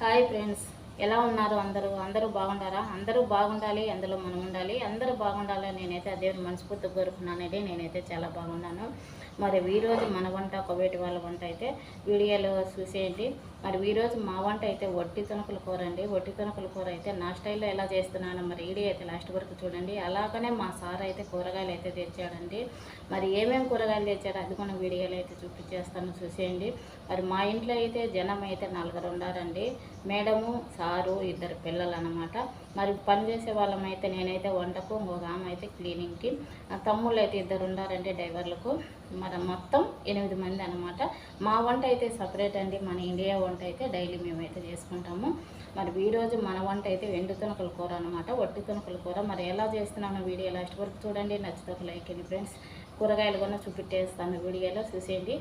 Hi friends ఎలా ఉన్నారు అందరూ? అందరూ బాగుండారా? అందరూ బాగుండాలి అందులో మనం ఉండాలి. అందరూ బాగుండాలి నేనైతే అదే మనస్ఫూర్తి కోరుకున్నానండి నేనైతే చాలా బాగున్నాను. మరి ఈరోజు మన వంట ఒక వేటి వాళ్ళ వంట అయితే వీడియోలో చూసేయండి. మరి ఈరోజు మా వంట అయితే వట్టి తొనకల కూర అండి. వట్టి తొనకల కూర అయితే నా స్టైల్లో ఎలా చేస్తున్నాను మరి వీడియో అయితే లాస్ట్ వరకు చూడండి. అలాగనే మా సార్ అయితే కూరగాయలు అయితే తెచ్చాడండి. మరి ఏమేమి కూరగాయలు తెచ్చాడో అది మనం వీడియోలో అయితే చూపించేస్తాను చూసేయండి. మరి మా ఇంట్లో అయితే జనం అయితే నలుగురు ఉండారండి మేడము సారు ఇద్దరు పిల్లలు అనమాట మరి పని చేసే వాళ్ళం అయితే నేనైతే వంటకు ఇంకొక ఆమె అయితే క్లీనింగ్కి. తమ్ముళ్ళు అయితే ఇద్దరు ఉండారండి డ్రైవర్లకు. మరి మొత్తం ఎనిమిది మంది అనమాట మా వంట అయితే సపరేట్ అండి. మన ఇండియా వంట అయితే డైలీ మేమైతే చేసుకుంటాము. మరి ఈరోజు మన వంట అయితే వెండు తునకల కూర అనమాట వట్టి తునకల కూర. మరి ఎలా చేస్తున్నాను వీడియో లాస్ట్ వరకు చూడండి. నచ్చితే ఒక లైక్ అండి ఫ్రెండ్స్. కూరగాయలు కూడా చూపెట్టేస్తాను వీడియోలో. చూసేయండి.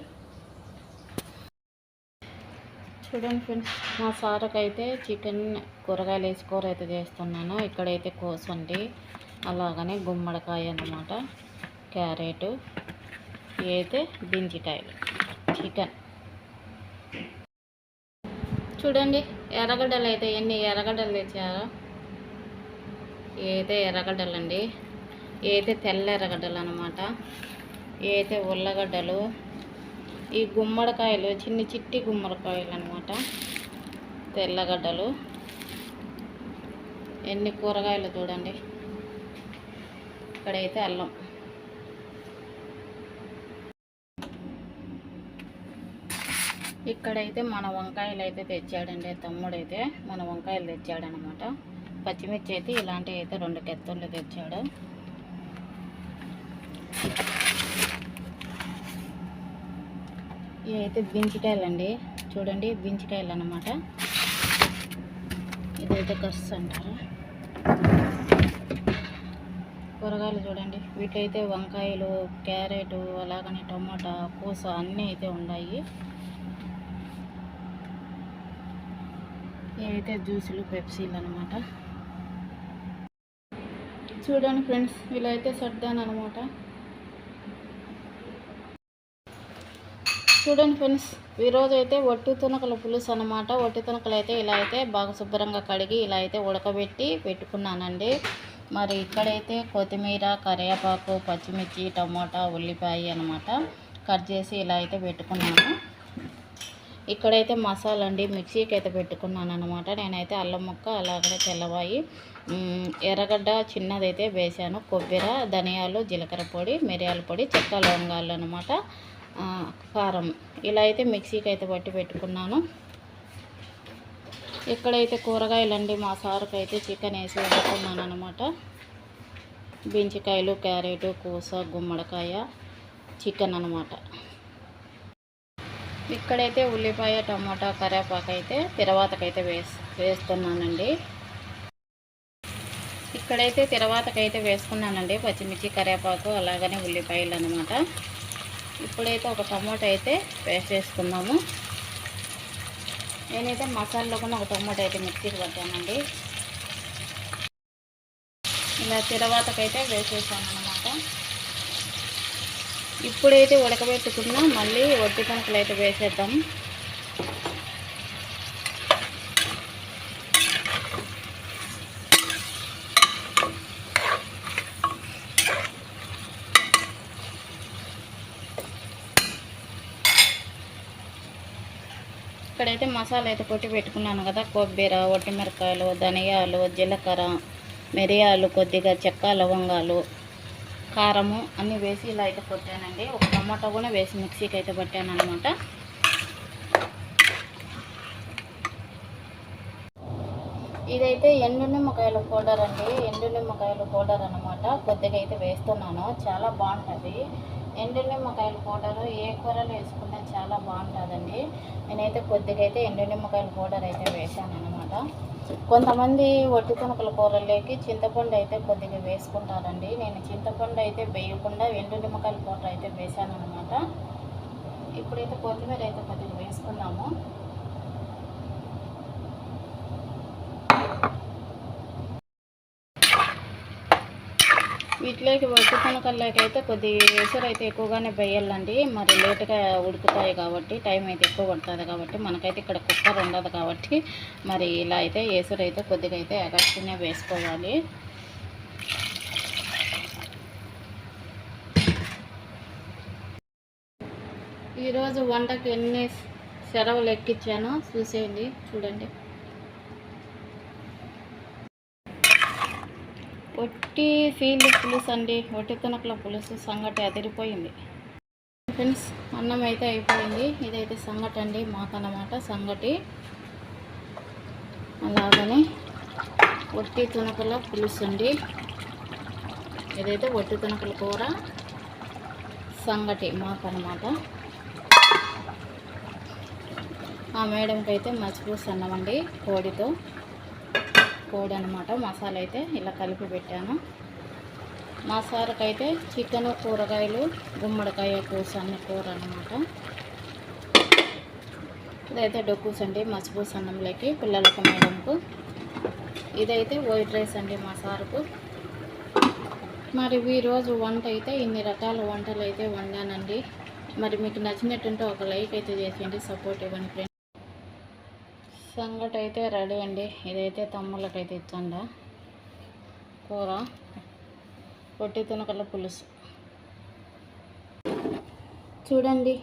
చూడండి ఫ్రెండ్స్ మా సారకైతే చికెన్ కూరగాయలు వేసి కూర అయితే చేస్తున్నాను. ఇక్కడైతే కోసండి అలాగనే గుమ్మడికాయ అన్నమాట క్యారెట్ ఇవైతే అయితే బింజికాయలు చికెన్. చూడండి ఎర్రగడ్డలు అయితే ఎన్ని ఎర్రగడ్డలు తెచ్చారో. ఏదైతే ఎర్రగడ్డలు అండి ఏదైతే తెల్ల ఎర్రగడ్డలు అనమాట ఏదైతే ఉల్లగడ్డలు ఈ గుమ్మడికాయలు చిన్ని చిట్టి గుమ్మడికాయలు అనమాట తెల్లగడ్డలు. ఎన్ని కూరగాయలు చూడండి. ఇక్కడైతే అల్లం. ఇక్కడైతే మన వంకాయలు అయితే తెచ్చాడండి తమ్ముడైతే. మన వంకాయలు తెచ్చాడనమాట పచ్చిమిర్చి అయితే ఇలాంటివి అయితే రెండు కెత్తళ్ళు తెచ్చాడు. ఇవైతే బించికాయలు అండి చూడండి బించికాయలు అనమాట ఇదైతే కస్ అంటారు. కూరగాయలు చూడండి వీటైతే వంకాయలు క్యారెట్ అలాగనే టమాటా పూస అన్నీ అయితే ఉన్నాయి. ఇవైతే జ్యూసులు పెప్సీలు అనమాట చూడండి ఫ్రెండ్స్ ఇలా అయితే సర్దాను అనమాట చూడండి ఫ్రెండ్స్ ఈరోజు అయితే ఒట్టి తునకల పులుసు అనమాట ఒట్టి తునకలు అయితే ఇలా అయితే బాగా శుభ్రంగా కడిగి ఇలా అయితే ఉడకబెట్టి పెట్టుకున్నానండి. మరి ఇక్కడైతే కొత్తిమీర కరివేపాకు పచ్చిమిర్చి టమోటా ఉల్లిపాయ అనమాట కట్ చేసి ఇలా అయితే పెట్టుకున్నాను. ఇక్కడైతే మసాలా అండి మిక్సీకి అయితే పెట్టుకున్నాను అనమాట నేనైతే అల్లం ముక్క అలాగనే తెల్లవాయి ఎర్రగడ్డ చిన్నదైతే వేసాను కొబ్బరి ధనియాలు జీలకర్ర పొడి మిరియాల పొడి చెక్క లవంగాలు అనమాట కారం. ఇలా అయితే మిక్సీకి అయితే పట్టి పెట్టుకున్నాను. ఇక్కడైతే కూరగాయలు అండి మా సార్కి అయితే చికెన్ వేసి వండుకున్నాను అనమాట బీంచికాయలు క్యారెట్ కూస గుమ్మడికాయ చికెన్ అనమాట ఇక్కడైతే ఉల్లిపాయ టమాటా కరేపాకు అయితే తిరవాతకైతే వేస్ వేస్తున్నానండి. ఇక్కడైతే తిరవాతకైతే వేసుకున్నానండి పచ్చిమిర్చి కరివేపాకు అలాగనే ఉల్లిపాయలు అనమాట ఇప్పుడైతే ఒక టమాటా అయితే పేస్ట్ వేసుకుందాము నేనైతే మసాలాలో కూడా ఒక టమాటా అయితే మిక్సీకి పట్టానండి. ఇలా తిరవాతకైతే వేసేసాను అనమాట ఇప్పుడైతే ఉడకబెట్టుకున్నా మళ్ళీ వడ్డీ కనుకలు అయితే వేసేద్దాం. ఇక్కడైతే మసాలా అయితే కొట్టి పెట్టుకున్నాను కదా కొబ్బరి ఒట్టిమిరకాయలు ధనియాలు జీలకర్ర మిరియాలు కొద్దిగా చెక్క లవంగాలు కారము అన్నీ వేసి ఇలా అయితే కొట్టానండి. ఒక టమాటా కూడా వేసి మిక్సీకి అయితే పట్టాను అనమాట ఇదైతే ఎండు నిమ్మకాయల పౌడర్ అండి. ఎండు నిమ్మకాయల పౌడర్ అనమాట కొద్దిగా అయితే వేస్తున్నాను. చాలా బాగుంటుంది. ఎండు నిమ్మకాయల ఏ కూరలు వేసుకున్నా చాలా బాగుంటుందండి. నేనైతే కొద్దిగా అయితే ఎండు నిమ్మకాయల పౌడర్ అయితే వేసాను అనమాట కొంతమంది ఒట్టి తునకల కూరలోకి చింతపండు అయితే కొద్దిగా వేసుకుంటారండి. నేను చింతపండు అయితే వేయకుండా ఎండు నిమ్మకాయల పౌడర్ అయితే వేసాను అనమాట ఇప్పుడైతే కొత్తిమీర అయితే కొద్దిగా వేసుకున్నాము. వీటిలోకి వడ్డు కొనకల్లోకి అయితే కొద్ది ఎసురు అయితే ఎక్కువగానే వేయాలండి. మరి లేటుగా ఉడుకుతాయి కాబట్టి టైం అయితే ఎక్కువ పడుతుంది కాబట్టి మనకైతే ఇక్కడ కుక్కర్ ఉండదు కాబట్టి మరి ఇలా అయితే ఎసురు అయితే కొద్దిగా అయితే ఎగస్ట్నే వేసుకోవాలి. ఈరోజు వంటకి ఎన్ని సెలవులు ఎక్కించానో చూసేయండి చూడండి. ఒట్టి ఫీల్డ్ పులుసు అండి. ఒట్టితనకల పులుసు సంగటి అదిరిపోయింది. ఫ్రెండ్స్ అన్నం అయితే అయిపోయింది. ఇదైతే సంగటి అండి. మాకన్నమాట సంగటి. అలాగనే ఒట్టి తునకల పులుసు అండి. ఇదైతే ఒట్టి తునకల కూర సంగటి మాకన్నమాట. ఆ మేడంకి అయితే మచ్చిపూసి అన్నమండి కోడితో. కోడి అనమాట మసాలా అయితే ఇలా కలిపి పెట్టాను. మా అయితే చికెన్ కూరగాయలు గుమ్మడికాయ కూస అన్ని కూర అనమాట ఇదైతే డొక్కూస్ అండి మచ్చిపూసి అన్నంలోకి పిల్లలకు మేడంకు. ఇదైతే వైట్ రైస్ అండి మా సారుకు. మరి ఈరోజు వంట అయితే ఇన్ని రకాల వంటలు అయితే వండానండి. మరి మీకు నచ్చినట్టుంటే ఒక లైక్ అయితే చేసేయండి సపోర్ట్ ఇవ్వండి ఫ్రెండ్స్. సంగటి అయితే రెడీ అండి. ఇదైతే తమ్ముళ్ళకైతే ఇచ్చండి కూర. పొట్టి తునకల పులుసు. చూడండి.